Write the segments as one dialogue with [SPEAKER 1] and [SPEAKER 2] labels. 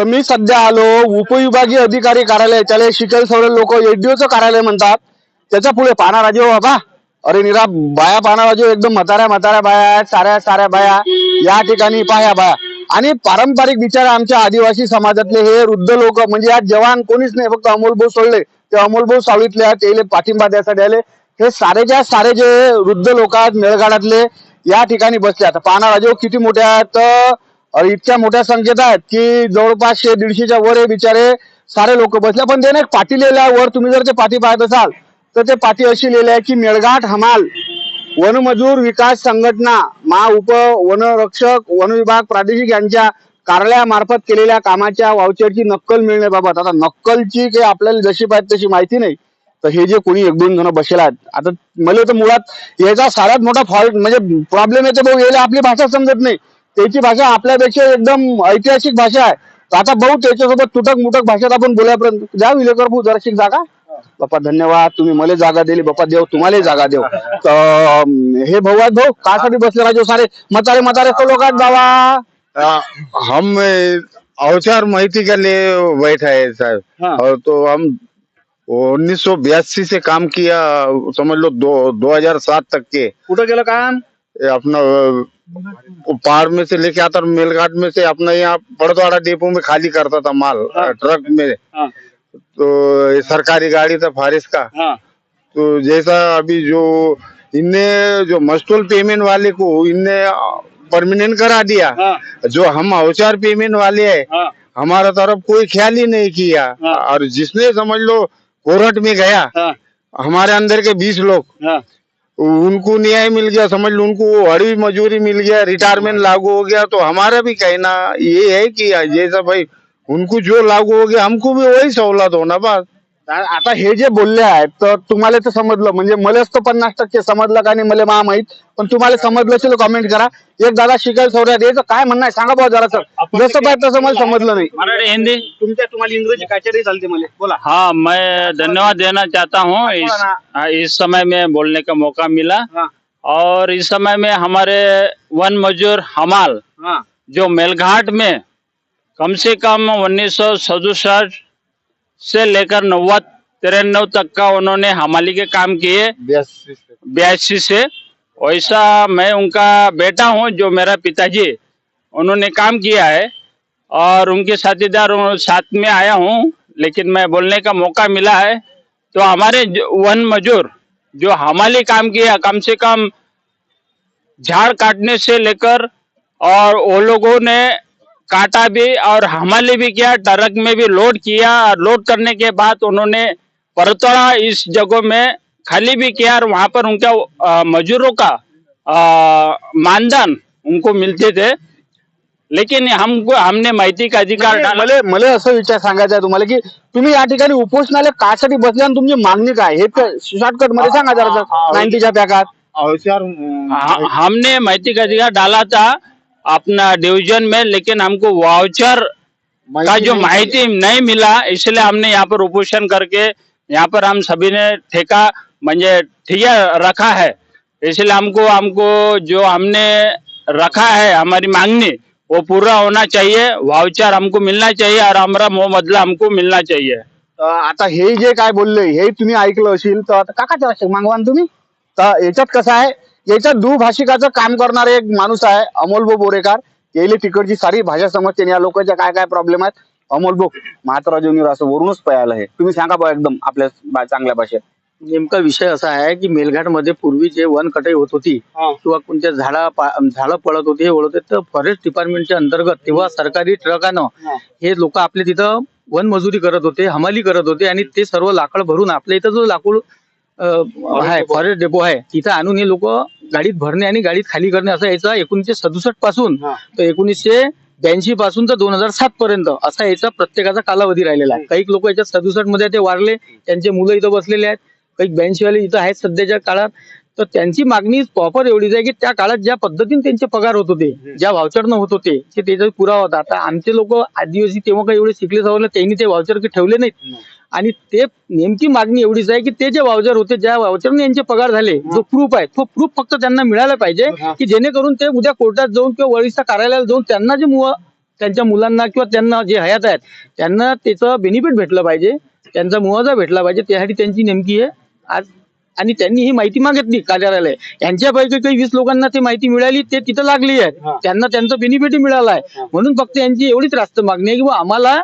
[SPEAKER 1] तर मी सध्या आलो उपविभागीय अधिकारी कार्यालय त्याला शिकल सवरे लोक एडीओचं कार्यालय म्हणतात. त्याच्या पुढे पाना राजे हो बाबा. अरे निरा बाया पाना राजे हो, एकदम म्हाताऱ्या म्हाताऱ्या बाया साऱ्या साऱ्या बाया. या ठिकाणी पाया बाया. आणि पारंपरिक विचार आमच्या आदिवासी समाजातले हे वृद्ध लोक म्हणजे आज जवान कोणीच नाही फक्त अमोल भाऊ सोडले. ते अमोल भाऊ सावळीतले आहेत त्याले पाठिंबा द्यासाठी आले. हे सारेच्या सारे जे वृद्ध लोक आहेत मेळघाटातले या ठिकाणी बसले. आता पाना राजे हो, किती मोठे आहेत तर इतक्या मोठ्या संख्येत आहेत की जवळपासशे दीडशेच्या वर हे बिचारे सारे लोक बसले. पण त्याने एक पाठी लिहिलं आहे वर तुम्ही जर ते पाठी पाहत असाल तर ते पाठी अशी लिहिली आहे की मेळघाट हमाल वनमजूर विकास संघटना महाउप वनरक्षक वन विभाग प्रादेशिक यांच्या कार्यालयामार्फत केलेल्या कामाच्या वाउचरची नक्कल मिळण्याबाबत. आता नक्कलची काही आपल्याला जशी पाहिजे तशी माहिती नाही. तर हे जे कोणी एक दोन जण बसेल आहेत आता मला तर मुळात याचा सगळ्यात मोठा फॉल्ट म्हणजे प्रॉब्लेम येतो भाऊ याला आपली भाषा समजत नाही. त्याची भाषा आपल्यापेक्षा एकदम ऐतिहासिक भाषा आहे. आता भाऊ त्याच्यासोबत तुटक मुटक भाषेत आपण बोलायपर्यंत. द्या विलेकर भाऊ जराशी जागा. बाप्पा धन्यवाद. तुम्ही मला जागा दिली. बाप्पा देव तुम्हाला जागा देव. हे भाऊ आहेत भाऊ कासाठी बसले राजो सारे. म्हातारे म्हातारे तो लोक आहेत बाबा.
[SPEAKER 2] हम अ, औचार माहिती के लिए बैठा है सर.
[SPEAKER 1] हाँ।
[SPEAKER 2] और तो हम उन्नीस सौ बयासी से काम किया समझ लो दो दो हजार सात तक के.
[SPEAKER 1] कुठं गेलं काम?
[SPEAKER 2] अपना पहाड़ में से लेके आता मेलघाट में से अपना यहाँ बड़द्वारा डिपो में खाली करता था माल
[SPEAKER 1] हाँ।
[SPEAKER 2] ट्रक में।
[SPEAKER 1] हाँ,
[SPEAKER 2] तो सरकारी गाड़ी था फारिस का।
[SPEAKER 1] हाँ,
[SPEAKER 2] तो जैसा अभी जो इनने जो मस्टोल पेमेंट वाले को इनने परमानेंट करा दिया जो हम औचार पेमेंट वाले है हमारा तरफ़ कोई ख्याल ही नहीं किया। और जिसने समझ लो कोर्ट में गया
[SPEAKER 1] हाँ,
[SPEAKER 2] हमारे अंदर के बीस लोग
[SPEAKER 1] हाँ,
[SPEAKER 2] उनको न्याय मिल गया, समझ लो, उनको हड़ी मजूरी मिल गया रिटायरमेंट लागू हो गया तो हमारा भी कहना ये है कि जैसा भाई, उनको जो लागू हो गया, हमको भी वही सहूलत होना, बस।
[SPEAKER 1] आता हे जे बोलले आहेत तर तुम्हाला तर समजलं. म्हणजे मलाच तर पन्नास टक्के समजलं का नाही मला मा माहीत. पण तुम्हाला समजलं असेल कमेंट करा. एक दादा शिकायला सौर्यात याचं काय म्हणणं आहे? सांगा भाऊ जरा सर जसं पाहिजे तसं मला समजलं नाही.
[SPEAKER 3] मराठी हिंदी?
[SPEAKER 1] तुमच्या तुम्हाला इंग्रजी काहीतरी चालते मला. बोला.
[SPEAKER 3] हाँ मैं धन्यवाद देना चाहता हूँ. इस हाँ, इस समय में बोलने का मौका मिला।
[SPEAKER 1] हाँ.
[SPEAKER 3] और इस समय में हमारे वन मजूर हमाल
[SPEAKER 1] हाँ.
[SPEAKER 3] जो मेलघाट में कम से कम उन्नीस सौ से लेकर नव्वद तिरानवे तक का उन्होंने हमाली के काम किए। बयासी से। वैसा मैं उनका बेटा हूँ जो मेरा पिताजी उन्होंने काम किया है और उनके साथीदार साथ में आया हूँ लेकिन मैं बोलने का मौका मिला है। तो हमारे वन मजूर जो हमाली काम किया कम से कम झाड़ काटने से लेकर और वो लोगों ने काटा भी और हमाली भी किया ट्रक में भी लोड किया और लोड करने के बाद उन्होंने परतोड़ा इस जगह में खाली भी किया और वहां पर उनका मजूरों का अ, मानधन उनको मिलते थे। लेकिन हमको हमने माहिती का अधिकार डाला।
[SPEAKER 1] मला मला असं विचार सांगायचा आहे तुम्हाला की तुम्ही या ठिकाणी उपोषणाला कासाठी बसले आणि तुमची मागणी काय? हे शॉर्टकटमध्ये सांगा जरा नाईन्टीच्या पॅकात.
[SPEAKER 3] हमने माहिती का अधिकार डाला था अपना डिवीजन में लेकिन हमको वाउचर का जो माहिती नहीं मिला इसलिए हमने यहाँ पर उपोषण करके यहाँ पर हम सभी ने ठेका म्हणजे ठिया रखा है। इसलिए हमको हमको जो हमने रखा है हमारी मांगनी वो पूरा होना चाहिए वाउचर हमको मिलना चाहिए और हमारा मोह बदला हमको मिलना चाहिए।
[SPEAKER 1] आता हे जे काय बोलले हे तुम्ही ऐकलं असेल तर आता भाषेत मागवान तुम्ही. तर याच्यात कसं आहे याच्यात दुभाषिकाचं काम करणारे एक माणूस आहे अमोल भाऊ बोरेकर. यायले तिकडची सारी भाषा समजते आणि या लोकांच्या काय काय प्रॉब्लेम आहेत. अमोल भाऊ महाराज असं वरूनच पयाला हे तुम्ही सांगा बा एकदम आपल्या बा- चांगल्या भाषेत.
[SPEAKER 4] नेमका विषय असा आहे की मेलघाटमध्ये पूर्वी जे वन कटाई होत होती किंवा कोणत्या झाडा पा- झाडं पडत होती हे ओढत होते तर फॉरेस्ट डिपार्टमेंटच्या अंतर्गत तेव्हा सरकारी ट्रकानं
[SPEAKER 1] हा.
[SPEAKER 4] हे लोक आपले तिथं वन मजुरी करत होते हमाली करत होते आणि ते सर्व लाकड भरून आपल्या इथं जो लाकूड आहे फॉरेस्ट डेपो आहे. तिथं आणून हे लोक गाडीत भरणे आणि गाडीत खाली करणे असं याचा एकोणीसशे
[SPEAKER 1] सदुसष्टपासून.
[SPEAKER 4] तर एकोणीसशे ब्याऐंशी पासून तर दोन हजार सात पर्यंत असा याचा प्रत्येकाचा कालावधी राहिलेला आहे. काही लोक याच्यात सदुसष्टमध्ये ते वारले त्यांचे मुलं इथं बसलेले आहेत. काही ब्याऐंशी वाले इथं आहेत सध्याच्या काळात. तर त्यांची मागणी प्रॉपर एवढीच आहे की त्या काळात ज्या पद्धतीने त्यांचे पगार होत होते ज्या व्हाउचरनं होत होते ते त्याचा पुरावा होता. आता आमचे लोक आदिवासी तेव्हा काही एवढे शिकले सवरले त्यांनी ते व्हाउचर ठेवले नाहीत. आणि ते नेमकी मागणी एवढीच आहे की ते जे वाउचर होते ज्या वाउचरने यांचे पगार झाले जो प्रूफ आहे तो प्रूफ फक्त त्यांना मिळाला पाहिजे की जेणेकरून ते उद्या कोर्टात जाऊन किंवा वरिष्ठ कार्यालयाला जाऊन त्यांना जे त्यांच्या मुलांना किंवा त्यांना जे हयात आहेत त्यांना त्याचं बेनिफिट भेटलं पाहिजे त्यांचा मुआवजा भेटला पाहिजे त्यासाठी त्यांची नेमकी आहे आज आणि त्यांनी ही माहिती मागितली कार्यालयाला. यांच्यापैकी काही वीस लोकांना ती माहिती मिळाली ते तिथं लागली आहेत. त्यांना त्यांचं बेनिफिट मिळालं आहे. म्हणून फक्त यांची एवढीच रास्त मागणी आहे की आम्हाला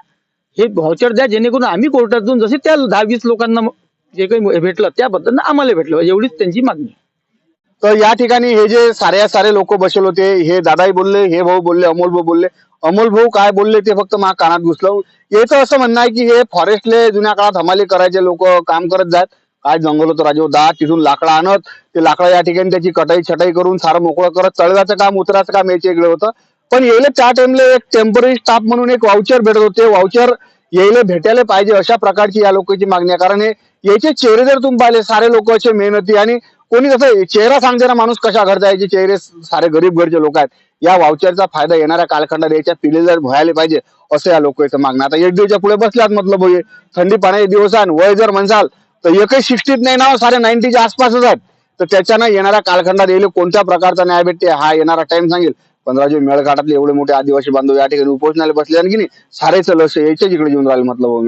[SPEAKER 4] हे व्हाउचर द्या जेणेकरून आम्ही कोर्टात जाऊन जसे त्या दहा वीस लोकांना जे काही भेटलं त्याबद्दल आम्हाला भेटलं. एवढीच त्यांची मागणी.
[SPEAKER 1] तर या ठिकाणी हे जे सारे सारे लोक बसले होते हे दादाही बोलले हे भाऊ बोलले अमोल भाऊ बोलले. अमोल भाऊ काय बोलले ते फक्त मा कानात घुसलं. याचं असं म्हणणं आहे की हे फॉरेस्टले जुन्या काळात हमाली करायचे लोक काम करत जात. काय जंगल होतं राजे? दहा तिथून लाकडं आणत ते लाकडं या ठिकाणी त्याची कटाई छटाई करून सारं मोकळं करत तळव्याचं काम उतराचं काम याचे इकडे होतं. पण येले त्या टाइमला एक टेंपररी स्टाफ म्हणून एक वाउचर भेटत होते. वाउचर येले भेटायला पाहिजे अशा प्रकारची या लोकांची मागणी आहे. कारण हे याचे चेहरे जर तुम्ही पाहिले सारे लोक असे मेहनती आणि कोणी कसं चेहरा सांगते ना माणूस कशा घरचा याचे चेहरे सारे गरीब घरचे लोक आहेत या वाउचरचा फायदा येणाऱ्या कालखंडात याच्या पिढी जर व्हायला पाहिजे असं या लोकांचं मागणं आता एक दिवसच्या पुढे बसल्यात मतलब हे थंडी पाण्याचे दिवस आहे वय जर म्हणसाल तर एकही सिक्स्टीत नाही ना सारे नाईन्टीच्या आसपासच आहेत. तर त्याच्यानं येणाऱ्या कालखंडात येईल कोणत्या प्रकारचा न्याय भेटते हा येणारा टाइम सांगेल. पण मेळघाटातले एवढे मोठे आदिवासी बांधव या ठिकाणी उपोषणाला बसले आणि सारेच लक्ष याच्याच इकडे येऊन राहिले मतलब हो,